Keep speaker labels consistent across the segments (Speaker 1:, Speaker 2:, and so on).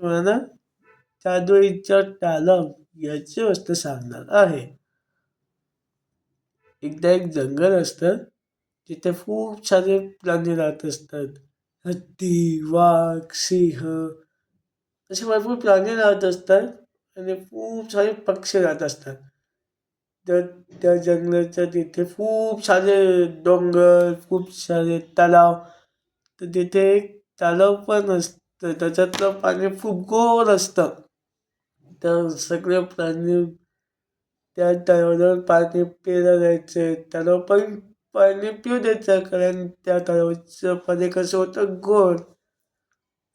Speaker 1: तुम्हाला जादुईचा तालाव याची गोष्ट सांगणार आहे. एकदा एक जंगल असतं तिथे खूप सारे प्राणी राहत असतात. हत्ती वाघ सिंह असे भरपूर प्राणी राहत असतात आणि खूप सारे पक्षी राहत असतात. तर त्या जंगलाच्या तिथे खूप सारे डोंगर खूप सारे तलाव तर तिथे एक तलाव पण असतं. तर त्याच्यातलं पाणी खूप गोड असतं. तर सगळे प्राणी त्या तलावावर पाणी प्यायला जायचे. त्याला पण पाणी पिऊ द्यायचं कारण त्या तलावाचं पाणी कसं होतं? गोड.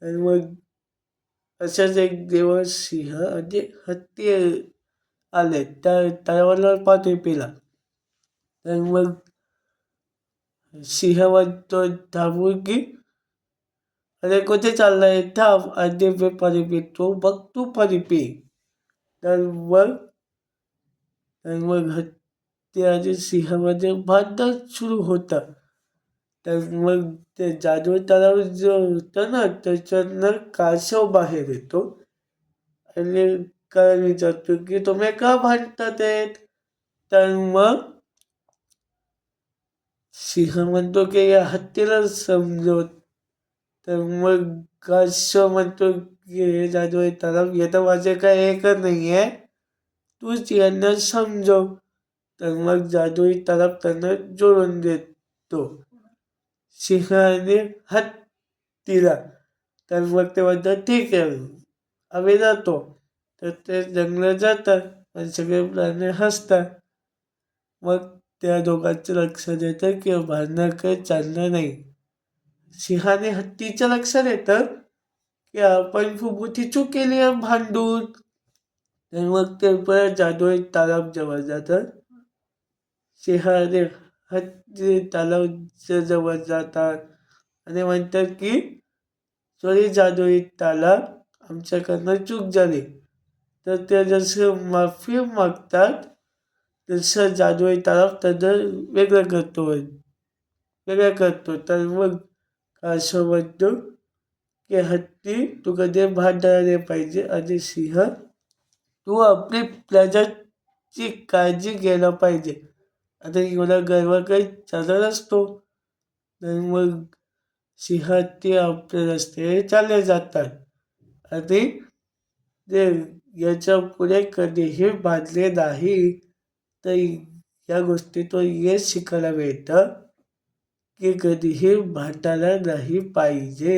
Speaker 1: आणि मग अशाच एक दिवस सिंह आणि हत्ती आले. त्या तलावाला पाणी पिला. तर मग सिंह म्हणतो थांबून की अरे कुठे चाललाय? थांब आणि मी पाणी तो बघ तू पाणी तर मग तर मग हत्ती सिंहामध्ये भांडण सुरू होतं. तर मग ते जादू तलाव जो होतं ना त्याच्यातनं कासव बाहेर येतो. आणि काय विचारतो की तुम्ही का भांडतात आहेत तर मग सिंह म्हणतो की या हत्तीला समजवत तर मग असं म्हणतो की हे जादू आहे तलाव येतं माझे काय एक नाही आहे. तूच यांना समजव. तर मग जादूई तलाव त्यांना जोडून देतो. सिंहाने हत्तीला तर मग ते म्हणतात ठीक आहे आम्ही जातो. तर ते जंगलात जातात आणि सगळे प्राणी हसतात. मग त्या दोघांचं लक्ष देतं की भांडणं काही चाललं नाही. सिंहाने हत्तीच्या लक्षात येतं की आपण खूप मोठी चूक केली आहे भांडून. तर मग ते परत जादुई तालाब जवळ जातात सिंहाने हत्ती तालाबच्या जवळ जातात. आणि म्हणतात की सॉरी जादुई तालाब आमच्याकडनं चूक झाली. तर ते जसं माफी मागतात तसं जादुई तालाब तर वेगळं करतो. वेगळं करतो. तर मग असं म्हणतो की हत्ती तू कधी भांडायला नाही पाहिजे आणि सिंह तू आपली प्रजाची काळजी घ्यायला पाहिजे. आता एवढा गर्व काही चालत असतो तर मग सिंह ते आपले रस्ते चालले जातात. आणि ते याच्यापुढे कधीही बांधले नाही. तर या गोष्टीतून हे शिकायला मिळतं. की कधीही भाटायला नाही पाहिजे.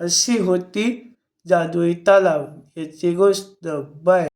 Speaker 1: अशी होती जादुई तलाव याची गोष्ट बाय